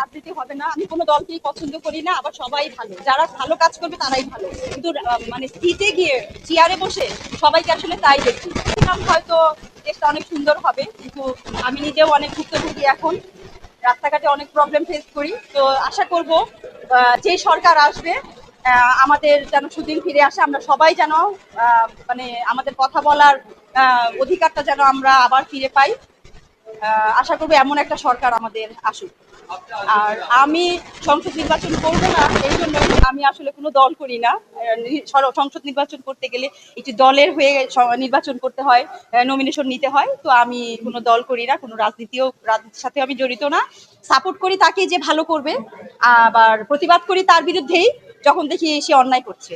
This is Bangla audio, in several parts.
রাজনীতি হবে না, আমি কোনো দলকেই পছন্দ করি না, আবার সবাই ভালো। যারা ভালো কাজ করবে, তারাই ভালো। কিন্তু মানে সিটে গিয়ে চেয়ারে বসে সবাইকে আসলে তাই দেখি। হয়তো দেশটা অনেক সুন্দর হবে, কিন্তু আমি নিজেও অনেক ভুক্তভোগী এখন। রাস্তাঘাটে অনেক প্রবলেম ফেস করি। তো আশা করব যে সরকার আসবে আমাদের যেন সুদিন ফিরে আসে। আমরা সবাই যেন মানে আমাদের কথা বলার অধিকারটা যেন আমরা আবার ফিরে পাই। আশা করব এমন একটা সরকার আমাদের আসুক। আর আমি সংসদ নির্বাচন করব না, এই জন্য আমি আসলে কোনো দল করি না। সংসদ নির্বাচন করতে গেলে একটি দলের হয়ে নির্বাচন করতে হয় নমিনেশন নিতে হয়। তো আমি কোনো দল করি না, কোনো রাজনীতিও, রাজনীতির সাথে আমি জড়িত না। সাপোর্ট করি তাকে যে ভালো করবে, আবার প্রতিবাদ করি তার বিরুদ্ধেই, যখন দেখি সে অন্যায় করছে।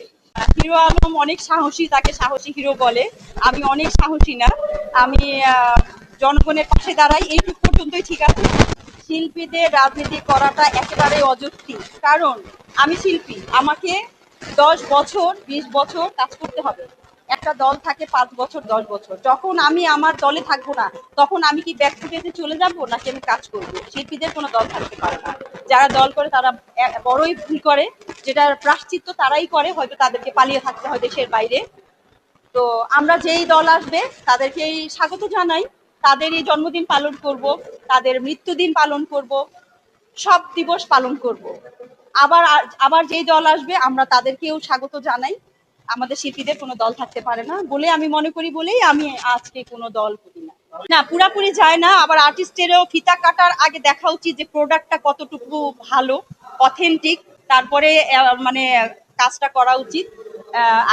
হিরো আলম অনেক সাহসী, তাকে সাহসী হিরো বলে। আমি অনেক সাহসী না। আমি জনগণের পাশে দাঁড়াই এইটুকু পর্যন্তই ঠিক আছে। শিল্পীদের রাজনীতি করাটা একেবারে অযৌক্তিক। কারণ, আমি শিল্পী, আমাকে দশ বছর, বিশ বছর কাজ করতে হবে। একটা দল থাকে পাঁচ বছর, দশ বছর। যখন আমি আমার দলে থাকব না, তখন আমি কি ব্যাক ফুটেজে চলে যাব, নাকি আমি কাজ করব? শিল্পীদের কোনো দল থাকতে পারে না। যারা দল করে, তারা বড়ই ভুল করে। যেটার প্রাশ্চিত্য তারাই করে, হয়তো তাদেরকে পালিয়ে থাকতে হয় দেশের বাইরে। তো আমরা যেই দল আসবে, তাদেরকেই স্বাগত জানাই। তাদেরই জন্মদিন পালন করব, তাদের মৃত্যুদিন পালন করব, সব দিবস পালন করব। আবার আবার যেই দল আসবে, আমরা তাদেরকেও স্বাগত জানাই। আমাদের শিল্পীদের কোনো দল থাকতে পারে না। বলে আমি মনে করি, বলেই আমি আজকে কোনো দল করি না। না, পুরাপুরি যায় না। আবার আর্টিস্টেরও ফিতা কাটার আগে দেখা উচিত যে প্রোডাক্টটা কতটুকু ভালো অথেন্টিক তারপরে মানে কাজটা করা উচিত।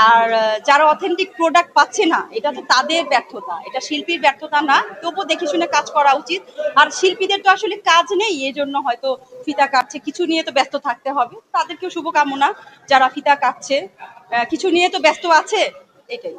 আর যারা অথেন্টিক প্রোডাক্ট পাচ্ছে না, এটা তো তাদের ব্যর্থতা। এটা শিল্পীর ব্যর্থতা না, তবুও দেখে শুনে কাজ করা উচিত। আর শিল্পীদের তো আসলে কাজ নেই এই জন্য হয়তো ফিতা কাটছে। কিছু নিয়ে তো ব্যস্ত থাকতে হবে। তাদেরকেও শুভকামনা, যারা ফিতা কাটছে কিছু নিয়ে তো ব্যস্ত আছে, এটাই।